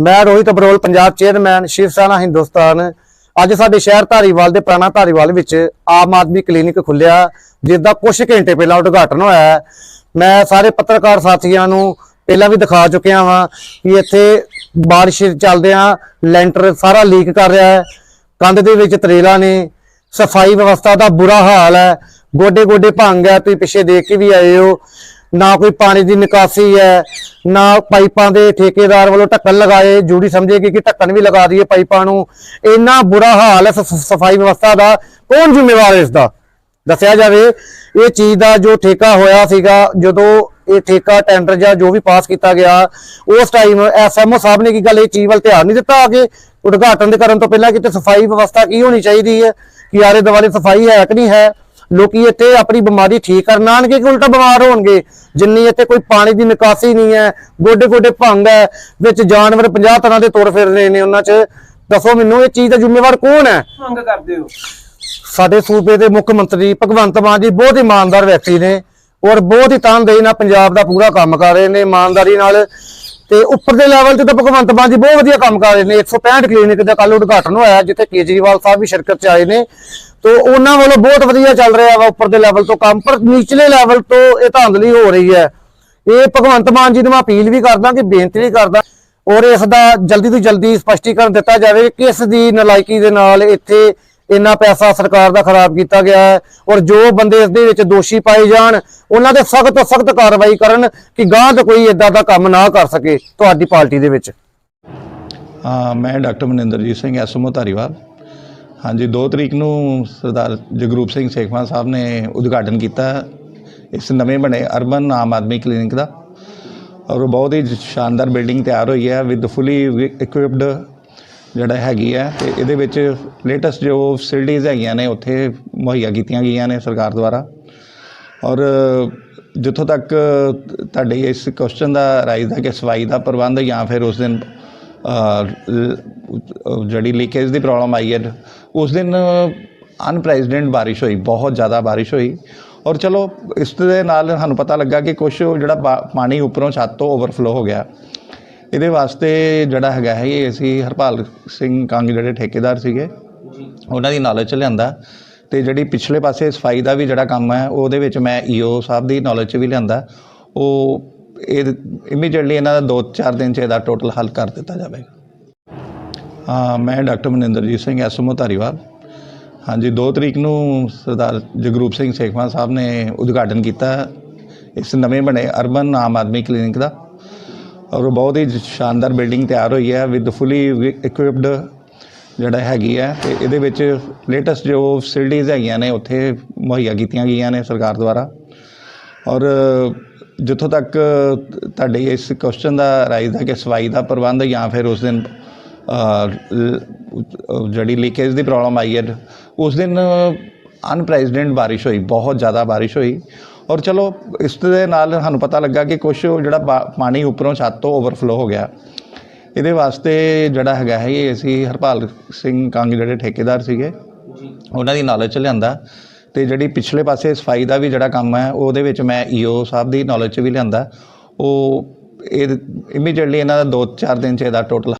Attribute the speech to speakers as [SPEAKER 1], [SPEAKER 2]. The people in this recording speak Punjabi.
[SPEAKER 1] ਮੈਂ ਰੋਹਿਤ ਅਬਰੋਲ, ਪੰਜਾਬ ਚੇਅਰਮੈਨ ਸ਼ਿਵ ਸੈਨਾ, ਹਿੰਦੁਸਤਾਨ। ਅੱਜ ਸਾਡੇ ਸ਼ਹਿਰ ਧਾਰੀਵਾਲ ਦੇ ਪੁਰਾਣਾ ਧਾਰੀਵਾਲ ਵਿੱਚ ਆਮ ਆਦਮੀ ਕਲੀਨਿਕ ਖੁੱਲਿਆ ਜਿਸ ਦਾ ਕੁਝ ਘੰਟੇ ਪਹਿਲਾਂ ਉਦਘਾਟਨ ਹੋਇਆ ਹੈ। ਮੈਂ ਸਾਰੇ ਪੱਤਰਕਾਰ ਸਾਥੀਆਂ ਨੂੰ ਪਹਿਲਾਂ ਵੀ ਦਿਖਾ ਚੁੱਕਿਆ ਵਾਂ ਕਿ ਇੱਥੇ ਬਾਰਿਸ਼ ਚੱਲਦਿਆਂ ਲੈਂਟਰ ਸਾਰਾ ਲੀਕ ਕਰ ਰਿਹਾ ਹੈ। ਕੰਧ ਦੇ ਵਿੱਚ ਤਰੇਲਾ ਨੇ, ਸਫ਼ਾਈ ਵਿਵਸਥਾ ਦਾ ਬੁਰਾ ਹਾਲ ਹੈ। ਗੋਡੇ ਗੋਡੇ ਭੰਗ ਹੈ, ਤੁਸੀਂ ਪਿੱਛੇ ਦੇਖ ਕੇ ਵੀ ਆਏ ਹੋ। ਨਾ ਕੋਈ ਪਾਣੀ ਦੀ ਨਿਕਾਸੀ ਹੈ, ਨਾ ਪਾਈਪਾਂ ਦੇ ਠੇਕੇਦਾਰ ਵੱਲੋਂ ਢੱਕਣ ਲਗਾਏ। ਜੂੜੀ ਸਮਝੇਗੀ ਕਿ ਢੱਕਣ ਵੀ ਲਗਾ ਦਈਏ ਪਾਈਪਾਂ ਨੂੰ। ਇੰਨਾ ਬੁਰਾ ਹਾਲ ਹੈ ਸ- ਸਫ਼ਾਈ ਵਿਵਸਥਾ ਦਾ। ਕੌਣ ਜ਼ਿੰਮੇਵਾਰ ਹੈ ਇਸ ਦਾ ਦੱਸਿਆ ਜਾਵੇ, ਇਹ ਚੀਜ਼ ਦਾ ਜੋ ਠੇਕਾ ਹੋਇਆ ਸੀਗਾ, ਜਦੋਂ ਇਹ ਠੇਕਾ, ਟੈਂਡਰ ਜਾਂ ਜੋ ਵੀ ਪਾਸ ਕੀਤਾ ਗਿਆ, ਉਸ ਟਾਈਮ ਐਸਐਮਓ ਸਾਹਿਬ ਨੇ ਕੀ ਗੱਲ, ਇਹ ਚੀਜ਼ ਵੱਲ ਧਿਆਨ ਨਹੀਂ ਦਿੱਤਾ ਕਿ ਉਦਘਾਟਨ ਦੇ ਕਰਨ ਤੋਂ ਪਹਿਲਾਂ ਕਿਤੇ ਸਫ਼ਾਈ ਵਿਵਸਥਾ ਕੀ ਹੋਣੀ ਚਾਹੀਦੀ ਹੈ? ਕਿ ਆਲੇ ਦੁਆਲੇ ਸਫ਼ਾਈ ਹੈ ਕਿ ਨਹੀਂ ਹੈ? ਲੋਕੀ ਇੱਥੇ ਆਪਣੀ ਬਿਮਾਰੀ ਠੀਕ ਕਰਨ ਆਣਗੇ ਕਿ ਉਲਟਾ ਬਿਮਾਰ ਹੋਣਗੇ? ਜਿੰਨੀ ਇੱਥੇ ਕੋਈ ਪਾਣੀ ਦੀ ਨਿਕਾਸੀ ਨਹੀਂ ਹੈ ਗੋਡੇ ਗੋਡੇ ਭੰਗ ਹੈ ਵਿੱਚ ਜਾਨਵਰ 50 ਤਰ੍ਹਾਂ ਦੇ ਤੁਰ ਫਿਰ ਰਹੇ ਨੇ ਉਹਨਾਂ 'ਚ। ਦੱਸੋ ਮੈਨੂੰ ਇਹ ਚੀਜ਼ ਦਾ ਜ਼ਿੰਮੇਵਾਰ ਕੌਣ ਹੈ?
[SPEAKER 2] ਮੰਗ ਕਰਦੇ ਹੋ।
[SPEAKER 1] ਸਾਡੇ ਸੂਬੇ ਦੇ ਮੁੱਖ ਮੰਤਰੀ ਭਗਵੰਤ ਮਾਨ ਜੀ ਬਹੁਤ ਇਮਾਨਦਾਰ ਵਿਅਕਤੀ ਨੇ ਔਰ ਬਹੁਤ ਹੀ ਤਨਦੇਹੀ ਨਾਲ ਪੰਜਾਬ ਦਾ ਪੂਰਾ ਕੰਮ ਕਰ ਰਹੇ ਨੇ ਇਮਾਨਦਾਰੀ ਨਾਲ। ਤੇ ਉੱਪਰ ਦੇ ਲੈਵਲ ਤੇ ਤਾਂ ਭਗਵੰਤ ਮਾਨ ਜੀ ਬਹੁਤ ਵਧੀਆ ਕੰਮ ਕਰ ਰਹੇ ਨੇ। 165 ਕਲੀਨਿਕ ਦਾ ਕੱਲ ਉਦਘਾਟਨ ਹੋਇਆ ਜਿੱਥੇ ਕੇਜਰੀਵਾਲ ਸਾਹਿਬ ਵੀ ਸ਼ਿਰਕਤ ਚ ਆਏ ਨੇ। ਤੇ ਉਹਨਾਂ ਵੱਲੋਂ ਬਹੁਤ ਵਧੀਆ ਚੱਲ ਰਿਹਾ ਵਾ ਉੱਪਰ ਦੇ ਲੈਵਲ ਤੋਂ ਕੰਮ, ਪਰ ਨੀਚਲੇ ਲੈਵਲ ਤੋਂ ਇਹ ਧਾਂਦਲੀ ਹੋ ਰਹੀ ਹੈ। ਇਹ ਭਗਵੰਤ ਮਾਨ ਜੀ ਨੂੰ ਮੈਂ ਅਪੀਲ ਵੀ ਕਰਦਾ ਕਿ ਬੇਨਤੀ ਵੀ ਕਰਦਾ ਔਰ ਇਸ ਦਾ ਜਲਦੀ ਤੋਂ ਜਲਦੀ ਸਪਸ਼ਟੀਕਰਨ ਦਿੱਤਾ ਜਾਵੇ ਕਿ ਕਿਸ ਦੀ ਨਲਾਇਕੀ ਦੇ ਨਾਲ ਇੱਥੇ ਇੰਨਾ ਪੈਸਾ ਸਰਕਾਰ ਦਾ ਖਰਾਬ ਕੀਤਾ ਗਿਆ ਹੈ ਔਰ ਜੋ ਬੰਦੇ ਇਸ ਦੇ ਵਿੱਚ ਦੋਸ਼ੀ ਪਾਏ ਜਾਣ, ਉਹਨਾਂ ਤੇ ਸਖਤ ਤੋਂ ਸਖਤ ਕਾਰਵਾਈ ਕਰਨ ਕਿ ਗਾਂਹ ਤੋਂ ਕੋਈ ਇਦਾਂ ਦਾ ਕੰਮ ਨਾ ਕਰ ਸਕੇ ਤੁਹਾਡੀ ਪਾਰਟੀ ਦੇ ਵਿੱਚ।
[SPEAKER 3] ਹਾਂ ਮੈਂ ਡਾਕਟਰ ਮਨਿੰਦਰਜੀਤ ਸਿੰਘ, ਐਸਐਮਓ ਧਾਰੀਵਾਲ। ਹਾਂਜੀ 2 ਤਰੀਕ ਨੂੰ ਸਰਦਾਰ ਜਗਰੂਪ ਸਿੰਘ ਸੇਖਵਾਂ ਸਾਹਿਬ ਨੇ ਉਦਘਾਟਨ ਕੀਤਾ। ਇਸ ਨਵੇਂ ਬਣੇ ਅਰਬਨ ਆਮ ਆਦਮੀ ਕਲੀਨਿਕ ਦਾ। ਔਰ ਉਹ ਬਹੁਤ ਹੀ ਸ਼ਾਨਦਾਰ ਬਿਲਡਿੰਗ ਤਿਆਰ ਹੋਈ ਹੈ ਵਿਦ ਫੁੱਲੀ ਇਕਵਿਪਡ ਜਿਹੜਾ ਹੈਗੀ ਹੈ ਤੇ ਇਹਦੇ ਵਿੱਚ ਲੇਟੈਸਟ ਜੋ ਫੈਸਿਲਿਟੀਆਂ ਹੈਗੀਆਂ ਨੇ, ਉੱਥੇ ਮੁਹੱਈਆ ਕੀਤੀਆਂ ਗਈਆਂ ਨੇ ਸਰਕਾਰ ਦੁਆਰਾ। ਔਰ ਜਿੱਥੋਂ ਤੱਕ ਤੁਹਾਡੇ ਇਸ ਕੁਐਸਚਨ ਦਾ ਰਾਈਜ਼ ਦਾ, ਕਿ ਸਫ਼ਾਈ ਦਾ ਪ੍ਰਬੰਧ ਜਾਂ ਫਿਰ ਉਸ ਦਿਨ ਜਿਹੜੀ ਲੀਕੇਜ ਦੀ ਪ੍ਰੋਬਲਮ ਆਈ ਹੈ, ਉਸ ਦਿਨ ਅਨਪ੍ਰੈਜ਼ੀਡੈਂਟ ਬਾਰਿਸ਼ ਹੋਈ, ਬਹੁਤ ਜ਼ਿਆਦਾ ਬਾਰਿਸ਼ ਹੋਈ। ਔਰ ਚਲੋ, ਇਸ ਦੇ ਨਾਲ ਸਾਨੂੰ ਪਤਾ ਲੱਗਾ ਕਿ ਕੁਝ ਜਿਹੜਾ ਪਾ- ਪਾਣੀ ਉੱਪਰੋਂ ਛੱਤ ਤੋਂ ਓਵਰਫਲੋ ਹੋ ਗਿਆ। ਇਹਦੇ ਵਾਸਤੇ ਜਿਹੜਾ ਹੈਗਾ ਹੈ, ਇਹ ਅਸੀਂ ਹਰਪਾਲ ਸਿੰਘ ਕੰਗ ਜਿਹੜੇ ਠੇਕੇਦਾਰ ਸੀਗੇ, ਉਹਨਾਂ ਦੀ ਨੌਲੇਜ ਚ ਲਿਆਂਦਾ। ਤੇ ਜਿਹੜੀ ਪਿਛਲੇ ਪਾਸੇ ਸਫ਼ਾਈ ਦਾ ਵੀ ਜਿਹੜਾ ਕੰਮ ਹੈ, ਉਹਦੇ ਵਿੱਚ ਮੈਂ ਈਓ ਸਾਹਿਬ ਦੀ ਨੌਲੇਜ ਚ ਵੀ ਲਿਆਂਦਾ। ਉਹ ਇਹ ਇਮੀਡੀਏਟਲੀ ਇਹਨਾਂ ਦਾ 2-4 ਦਿਨ ਚ ਇਹਦਾ ਟੋਟਲ ਹੱਲ ਕਰ ਦਿੱਤਾ ਜਾਵੇਗਾ। ਹਾਂ, ਮੈਂ ਡਾਕਟਰ ਮਨਿੰਦਰਜੀਤ ਸਿੰਘ, ਐਸਐਮਓ ਧਾਰੀਵਾਲ। ਹਾਂਜੀ 2 ਤਰੀਕ ਨੂੰ ਸਰਦਾਰ ਜਗਰੂਪ ਸਿੰਘ ਸੇਖਵਾਂ ਸਾਹਿਬ ਨੇ ਉਦਘਾਟਨ ਕੀਤਾ। ਇਸ ਨਵੇਂ ਬਣੇ ਅਰਬਨ ਆਮ ਆਦਮੀ ਕਲੀਨਿਕ ਦਾ। ਔਰ ਉਹ ਬਹੁਤ ਹੀ ਸ਼ਾਨਦਾਰ ਬਿਲਡਿੰਗ ਤਿਆਰ ਹੋਈ ਹੈ ਵਿਦ ਫੁੱਲੀ ਇਕਵਿਪਡ ਜਿਹੜਾ ਹੈਗੀ ਹੈ ਤੇ ਇਹਦੇ ਵਿੱਚ ਲੇਟੈਸਟ ਜੋ ਫੈਸਿਲਿਟੀਆਂ ਹੈਗੀਆਂ ਨੇ, ਉੱਥੇ ਮੁਹੱਈਆ ਕੀਤੀਆਂ ਗਈਆਂ ਨੇ ਸਰਕਾਰ ਦੁਆਰਾ। ਔਰ ਜਿੱਥੋਂ ਤੱਕ ਤੁਹਾਡੇ ਇਸ ਕੁਐਸਚਨ ਦਾ ਰਾਈਜ਼ ਹੈ ਕਿ ਸਫ਼ਾਈ ਦਾ ਪ੍ਰਬੰਧ ਜਾਂ ਫਿਰ ਉਸ ਦਿਨ ਜਿਹੜੀ ਲੀਕੇਜ ਦੀ ਪ੍ਰੋਬਲਮ ਆਈ ਹੈ ਉਸ ਦਿਨ ਅਨਪ੍ਰੈਜ਼ੀਡੈਂਟ ਬਾਰਿਸ਼ ਹੋਈ ਬਹੁਤ ਜ਼ਿਆਦਾ ਬਾਰਿਸ਼ ਹੋਈ। ਔਰ ਚਲੋ ਇਸ ਦੇ ਨਾਲ ਸਾਨੂੰ ਪਤਾ ਲੱਗਾ ਕਿ ਕੁਝ ਜਿਹੜਾ ਪਾਣੀ ਉੱਪਰੋਂ ਛੱਤ ਤੋਂ ਓਵਰਫਲੋ ਹੋ ਗਿਆ। ਇਹਦੇ ਵਾਸਤੇ ਜਿਹੜਾ ਹੈਗਾ ਹੈ ਇਹ ਅਸੀਂ ਹਰਪਾਲ ਸਿੰਘ ਕੰਗ ਜਿਹੜੇ ਠੇਕੇਦਾਰ ਸੀਗੇ ਉਹਨਾਂ ਦੀ ਨੌਲੇਜ ਚ ਲਿਆਂਦਾ। ਤੇ ਜਿਹੜੀ ਪਿਛਲੇ ਪਾਸੇ ਸਫ਼ਾਈ ਦਾ ਵੀ ਜਿਹੜਾ ਕੰਮ ਹੈ, ਉਹਦੇ ਵਿੱਚ ਮੈਂ ਈਓ ਸਾਹਿਬ ਦੀ ਨੌਲੇਜ ਚ ਵੀ ਲਿਆਂਦਾ। ਉਹ ਇਹ ਇਮੀਡੀਏਟਲੀ ਇਹਨਾਂ ਦਾ 2-4 ਦਿਨ ਚ ਇਹਦਾ ਟੋਟਲ